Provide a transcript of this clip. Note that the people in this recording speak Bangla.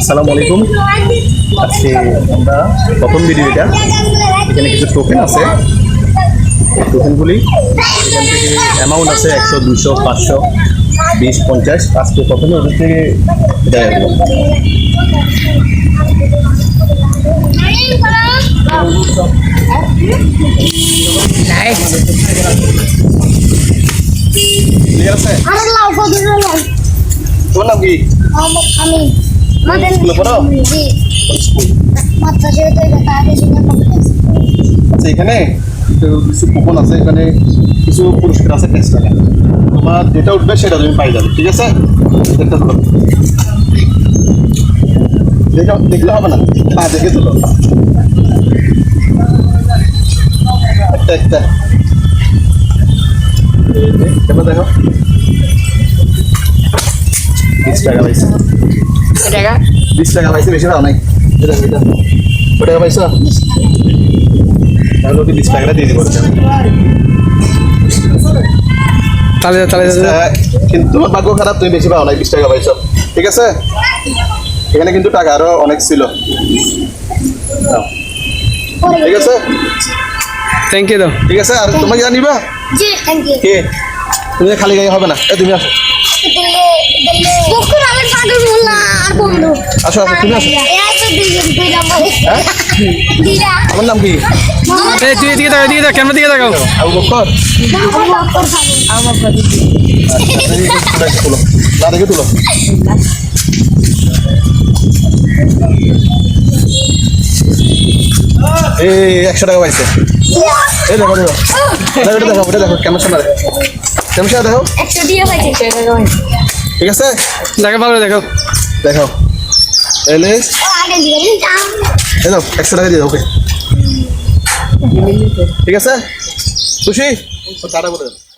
আসসালামু আলাইকুম। আজকে আমরা প্রথম ভিডিও এটা। এখানে কিছু টোকেন আছে। টোকেনগুলি এখান থেকে অ্যামাউন্ট আছে একশো দুশো পাঁচশো বিশ পঞ্চাশ আজকে প্রথমে ওদের থেকে দেয় আর কি। Clear আছে? আমার লাউ কত লাউ তোমার নাম কি? আমার আমি। মাদের স্কুলে পড়ো? জি। তো এটা কমপ্লেক্স আচ্ছা এখানে কিছু কুপন আছে এখানে কিছু পুরস্কার আছে টেক্স টাকা তোমার যেটা উঠবে সেটা তুমি পাই যাবে ঠিক আছে? একটা তুলো দেখো দেখলে হবে না? না দেখে তুলো। একটা একটা। এবার দেখো। বিশ টাকা পাইছে। টাকা বিশ টাকা পাইছে বেশি পাও নাই। কত টাকা পাইছো? তাহলে ওকে বিশ টাকাটা দিয়ে দিবো। তাহলে তাহলে আহ, কিন্তু ভাগ্য খারাপ তুমি বেশি পাও নাই বিশ টাকা পাইছো। ঠিক আছে? এখানে কিন্তু টাকা আরও অনেক ছিল। ঠিক আছে? থ্যাংক ইউ দাও। ঠিক আছে আর তোমাকে জানিবা? জি থ্যাংক ইউ কে? তুমি খালি গায়ে হবে না। এ তুমি আসো। আসো আসো তুমি আসো। এই তো দুইজন দুই নম্বর হ্যাঁ? আমার নাম কি? এই তুই এদিকে তাকাও এদিকে তাকাও ক্যামেরা দিকে তাকাও। আবু বকর আমার বকর তুলো না দেখে তুলো। এই একশো টাকা পাইছে। এই দেখো দেখো। দেখো এটা দেখো এটা দেখো কেমন সামনে দেখো। কেমন সামনে দেখো। একশো দিয়ে পাইছে ঠিক আছে? দেখো ভালো দেখো। দেখো এই দাও একশো টাকা দিয়ে দাও ওকে। ঠিক আছে? খুশি করে দাও